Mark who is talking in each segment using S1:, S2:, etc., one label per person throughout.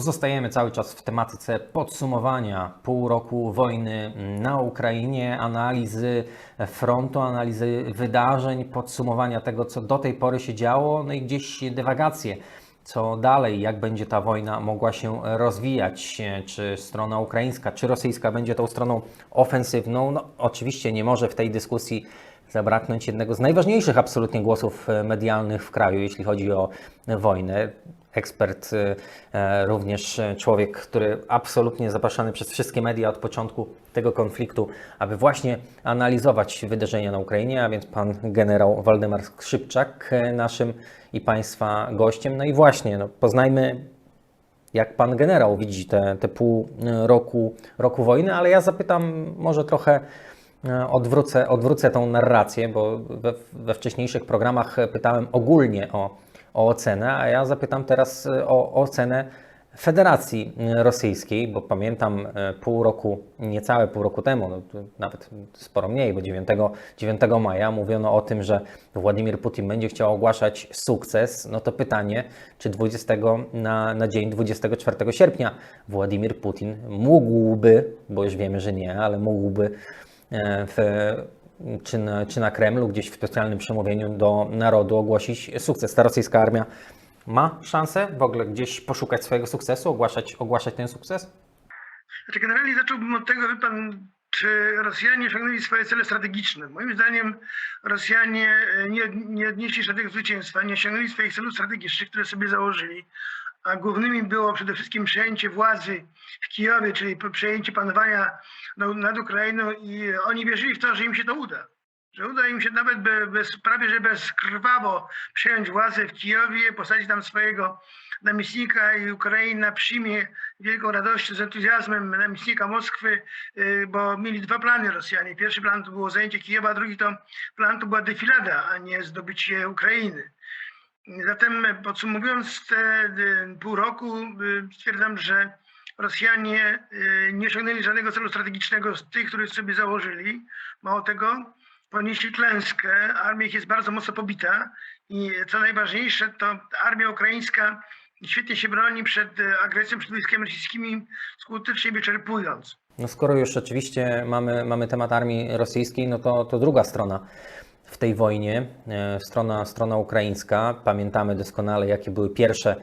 S1: Pozostajemy cały czas w tematyce podsumowania pół roku wojny na Ukrainie, analizy frontu, analizy wydarzeń, podsumowania tego, co do tej pory się działo, no i gdzieś dywagacje. Co dalej, jak będzie ta wojna mogła się rozwijać? Czy strona ukraińska, czy rosyjska będzie tą stroną ofensywną? No, oczywiście nie może w tej dyskusji zabraknąć jednego z najważniejszych absolutnie głosów e, medialnych w kraju, jeśli chodzi o wojnę. Ekspert, e, również e, człowiek, który absolutnie zapraszany przez wszystkie media od początku tego konfliktu, aby właśnie analizować wydarzenia na Ukrainie, a więc pan generał Waldemar Skrzypczak, e, naszym i państwa gościem. No i właśnie, no, poznajmy jak pan generał widzi te, te pół roku, roku wojny, ale ja zapytam może trochę e, odwrócę, odwrócę tą narrację, bo we, we wcześniejszych programach pytałem ogólnie o, o ocenę, a ja zapytam teraz e, o, o ocenę Federacji Rosyjskiej, bo pamiętam e, pół roku, niecałe pół roku temu, no, nawet sporo mniej, bo 9, 9 maja mówiono o tym, że Władimir Putin będzie chciał ogłaszać sukces. No to pytanie, czy 20 na, na dzień 24 sierpnia Władimir Putin mógłby, bo już wiemy, że nie, ale mógłby e, w, czy, na, czy na Kremlu, gdzieś w specjalnym przemówieniu do narodu ogłosić sukces. Ta rosyjska armia ma szansę w ogóle gdzieś poszukać swojego sukcesu, ogłaszać, ogłaszać ten sukces?
S2: Znaczy generalnie zacząłbym od tego, wie pan, czy Rosjanie osiągnęli swoje cele strategiczne. Moim zdaniem Rosjanie e, nie, nie odnieśli żadnego zwycięstwa, nie osiągnęli swoich celów strategicznych, które sobie założyli, a głównymi było przede wszystkim przejęcie władzy w Kijowie, czyli przejęcie panowania no, nad Ukrainą i oni wierzyli w to, że im się to uda. Że uda im się nawet be, bez, prawie że bezkrwawo przejąć władzę w Kijowie, posadzić tam swojego namiestnika i Ukraina przyjmie wielką radością, z entuzjazmem namiestnika Moskwy, y, bo mieli dwa plany Rosjanie. Pierwszy plan to było zajęcie Kijowa, a drugi to plan to była defilada, a nie zdobycie Ukrainy. Zatem podsumowując te y, pół roku, y, stwierdzam, że Rosjanie nie osiągnęli żadnego celu strategicznego z tych, które sobie założyli. Mało tego, ponieśli klęskę, armia ich jest bardzo mocno pobita i co najważniejsze, to armia ukraińska świetnie się broni przed e, agresją, przed wojskami rosyjskimi, skutecznie wyczerpując.
S1: No skoro już rzeczywiście mamy, mamy temat armii rosyjskiej, no to, to druga strona w tej wojnie, e, strona, strona ukraińska. Pamiętamy doskonale, jakie były pierwsze,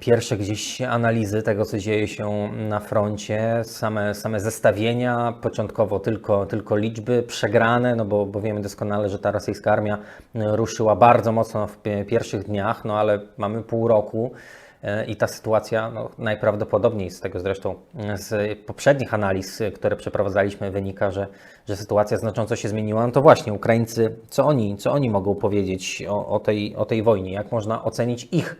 S1: pierwsze gdzieś analizy tego, co dzieje się na froncie, same, same zestawienia, początkowo tylko, tylko liczby przegrane, no bo, bo wiemy doskonale, że ta rosyjska armia ruszyła bardzo mocno w pi- pierwszych dniach, no ale mamy pół roku. E, I ta sytuacja no, najprawdopodobniej z tego zresztą e, z poprzednich analiz, e, które przeprowadzaliśmy, wynika, że, że sytuacja znacząco się zmieniła. No to właśnie Ukraińcy, co oni, co oni mogą powiedzieć o, o, tej, o tej wojnie? Jak można ocenić ich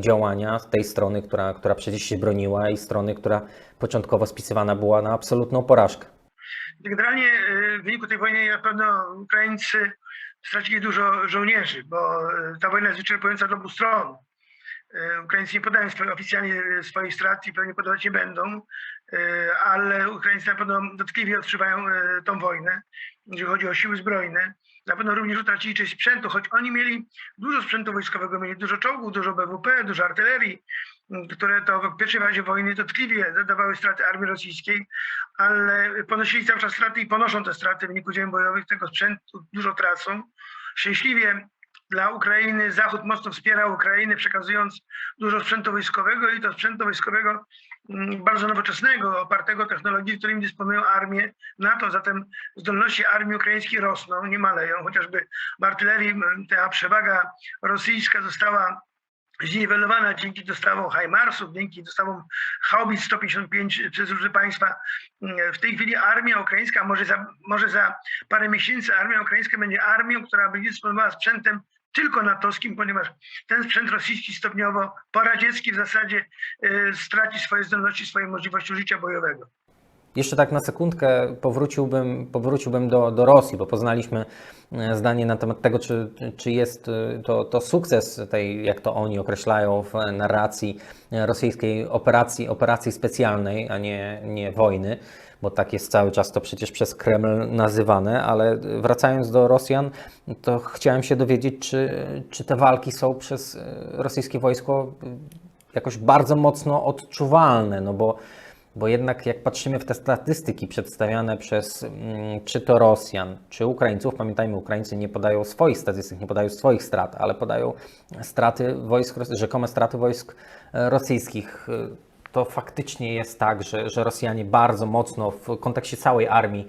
S1: działania z tej strony, która, która przecież się broniła i strony, która początkowo spisywana była na absolutną porażkę?
S2: Generalnie w wyniku tej wojny na pewno Ukraińcy stracili dużo żołnierzy, bo ta wojna jest wyczerpująca dla obu stron. E, Ukraińcy nie podają oficjalnie e, swoich strat i pewnie podawać nie będą, e, ale Ukraińcy na pewno dotkliwie odczuwają tą wojnę, jeżeli chodzi o siły zbrojne. Na pewno również utracili część sprzętu, choć oni mieli dużo sprzętu wojskowego, mieli dużo czołgów, dużo BWP, dużo artylerii, które to w pierwszej fazie wojny dotkliwie zadawały straty armii rosyjskiej, ale ponosili cały czas straty i ponoszą te straty w wyniku działań bojowych, tego sprzętu dużo tracą. Szczęśliwie dla Ukrainy Zachód mocno wspiera Ukrainę, przekazując dużo sprzętu wojskowego i to sprzętu wojskowego mm, bardzo nowoczesnego, opartego technologii, którymi dysponują armie NATO. Zatem zdolności armii ukraińskiej rosną, nie maleją. Chociażby w artylerii m, ta przewaga rosyjska została zniwelowana dzięki dostawom HIMARS-ów, dzięki dostawom Haubic 155 przez różne państwa. W tej chwili armia ukraińska, może za, może za parę miesięcy armia ukraińska będzie armią, która będzie dysponowała sprzętem tylko natowskim, ponieważ ten sprzęt rosyjski stopniowo, poradziecki w zasadzie, y, straci swoje zdolności, swoje możliwości użycia bojowego.
S1: Jeszcze tak na sekundkę powróciłbym, powróciłbym do, do Rosji, bo poznaliśmy e, zdanie na temat tego, czy, czy jest e, to, to sukces tej, jak to oni określają w narracji e, rosyjskiej operacji, operacji specjalnej, a nie, nie wojny, bo tak jest cały czas to przecież przez Kreml nazywane, ale wracając do Rosjan, to chciałem się dowiedzieć, czy, czy te walki są przez rosyjskie wojsko jakoś bardzo mocno odczuwalne, no bo, bo jednak jak patrzymy w te statystyki przedstawiane przez mm, czy to Rosjan, czy Ukraińców, pamiętajmy, Ukraińcy nie podają swoich statystyk, nie podają swoich strat, ale podają straty wojsk, rzekome straty wojsk e, rosyjskich. E, To faktycznie jest tak, że, że Rosjanie bardzo mocno w kontekście całej armii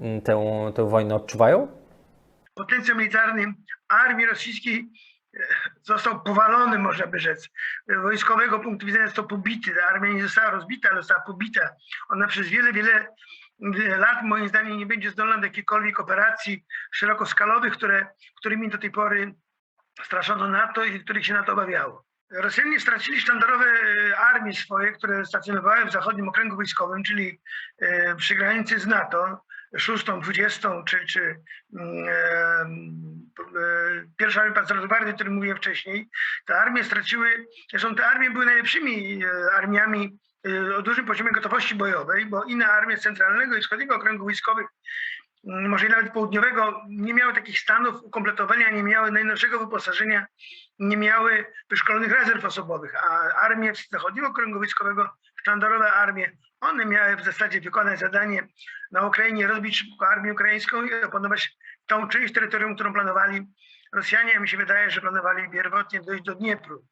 S1: mm, tę, tę wojnę odczuwają?
S2: Potencjał militarny armii rosyjskiej został powalony, można by rzec. Z wojskowego punktu widzenia został pobity. Armia nie została rozbita, ale została pobita. Ona przez wiele, wiele lat, moim zdaniem, nie będzie zdolna do jakichkolwiek operacji szerokoskalowych, które, którymi do tej pory straszono NATO i których się NATO obawiało. Rosjanie stracili sztandarowe e, armie swoje, które stacjonowały w zachodnim okręgu wojskowym, czyli e, przy granicy z NATO, szóstą, dwudziestą, czy, czy mm, e, e, pierwsza armia pancerna gwardii, o którym mówiłem wcześniej. Te armie straciły, zresztą te armie były najlepszymi e, armiami o dużym poziomie gotowości bojowej, bo inne armie centralnego i wschodniego okręgu wojskowych m, może i nawet południowego, nie miały takich stanów ukompletowania, nie miały najnowszego wyposażenia, nie miały wyszkolonych rezerw osobowych, a armie zachodniego okręgu wojskowego, sztandarowe armie, one miały w zasadzie wykonać zadanie na Ukrainie, rozbić armię ukraińską i opanować tą część terytorium, którą planowali Rosjanie. Mi się wydaje, że planowali pierwotnie dojść do Dniepru.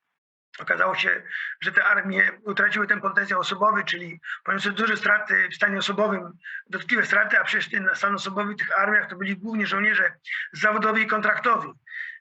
S2: Okazało się, że te armie utraciły ten potencjał osobowy, czyli poniosły duże straty w stanie osobowym, dotkliwe straty, a przecież ten stan osobowy w tych armiach to byli głównie żołnierze zawodowi i kontraktowi.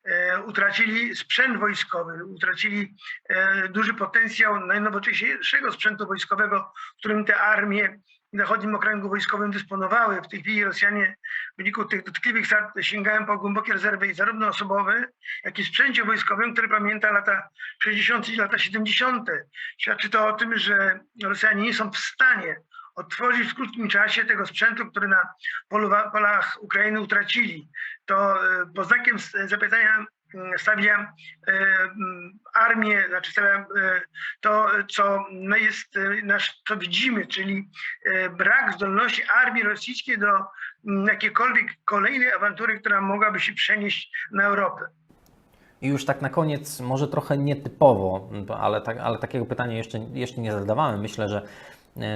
S2: E, utracili sprzęt wojskowy, utracili e, duży potencjał najnowocześniejszego sprzętu wojskowego, którym te armie w zachodnim okręgu wojskowym dysponowały. W tej chwili Rosjanie w wyniku tych dotkliwych strat sięgają po głębokie rezerwy zarówno osobowe, jak i sprzęcie wojskowym, który pamięta lata 60. i lata 70. Świadczy to o tym, że Rosjanie nie są w stanie odtworzyć w krótkim czasie tego sprzętu, który na polach Ukrainy utracili. To e, pod znakiem s- zapytania mm, stawia e, mm, armię, znaczy stawia e, to, co jest, e, co widzimy, czyli e, brak zdolności armii rosyjskiej do mm, jakiejkolwiek kolejnej awantury, która mogłaby się przenieść na Europę.
S1: I już tak na koniec, może trochę nietypowo, ale, tak, ale takiego pytania jeszcze, jeszcze nie zadawałem. Myślę, że e,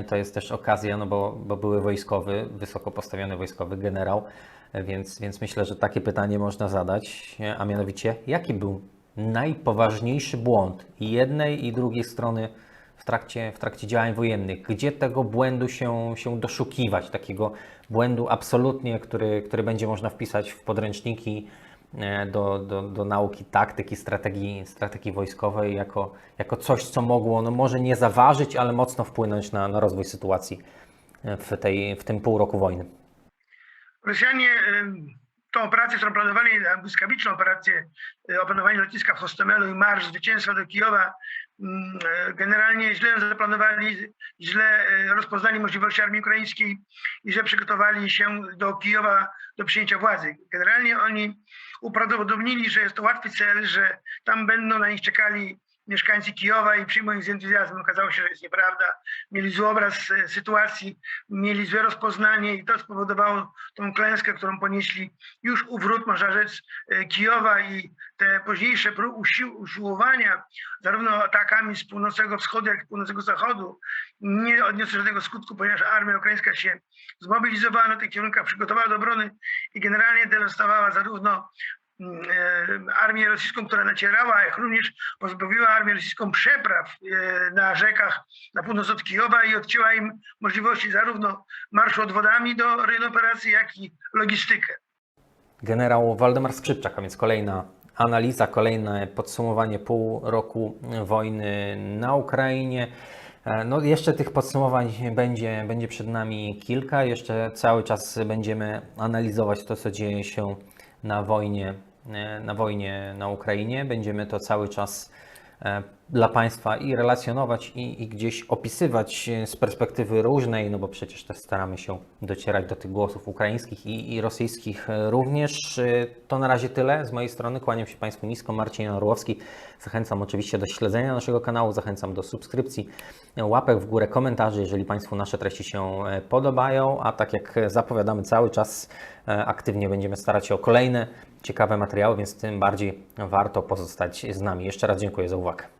S1: to jest też okazja, no bo, bo były wojskowy, wysoko postawiony wojskowy generał, e, więc, więc myślę, że takie pytanie można zadać, e, a mianowicie, jaki był najpoważniejszy błąd jednej i drugiej strony w trakcie, w trakcie działań wojennych? Gdzie tego błędu się, się doszukiwać? Takiego błędu absolutnie, który, który będzie można wpisać w podręczniki e, do, do, do nauki taktyki, strategii, strategii wojskowej jako, jako coś, co mogło, no może nie zaważyć, ale mocno wpłynąć na, na rozwój sytuacji e, w, tej, w tym pół roku wojny.
S2: Rosjanie tą operację, którą planowali, a błyskawiczną operację e, opanowania lotniska w Hostomelu i marsz zwycięstwa do Kijowa, mm, e, generalnie źle zaplanowali, źle e, rozpoznali możliwości armii ukraińskiej i źle przygotowali się do Kijowa, do przyjęcia władzy. Generalnie oni uprawdopodobnili, że jest to łatwy cel, że tam będą na nich czekali mieszkańcy Kijowa i przyjmą ich z entuzjazmem. Okazało się, że jest nieprawda. Mieli zły obraz e, sytuacji, mieli złe rozpoznanie i to spowodowało tą klęskę, którą ponieśli już u wrót, można rzec, e, Kijowa i te późniejsze usiłowania, zarówno atakami z północnego wschodu, jak i północnego zachodu, nie odniosły żadnego skutku, ponieważ armia ukraińska się zmobilizowała na tych kierunkach, przygotowała do obrony i generalnie dewastowała zarówno armię rosyjską, która nacierała, jak również pozbawiła armię rosyjską przepraw e, na rzekach na północ od Kijowa i odcięła im możliwości zarówno marszu odwodami do rejonu operacji, jak i logistykę.
S1: Generał Waldemar Skrzypczak, a więc kolejna analiza, kolejne podsumowanie pół roku wojny na Ukrainie. E, No jeszcze tych podsumowań będzie, będzie przed nami kilka. Jeszcze cały czas będziemy analizować to, co dzieje się na wojnie, e, na wojnie na Ukrainie. Będziemy to cały czas e, dla Państwa i relacjonować, i, i gdzieś opisywać e, z perspektywy różnej, no bo przecież też staramy się docierać do tych głosów ukraińskich i, i rosyjskich e, również. E, To na razie tyle z mojej strony. Kłaniam się Państwu nisko. Marcin Orłowski. Zachęcam oczywiście do śledzenia naszego kanału, zachęcam do subskrypcji, łapek w górę, komentarzy, jeżeli Państwu nasze treści się podobają, a tak jak zapowiadamy cały czas aktywnie będziemy starać się o kolejne ciekawe materiały, więc tym bardziej warto pozostać z nami. Jeszcze raz dziękuję za uwagę.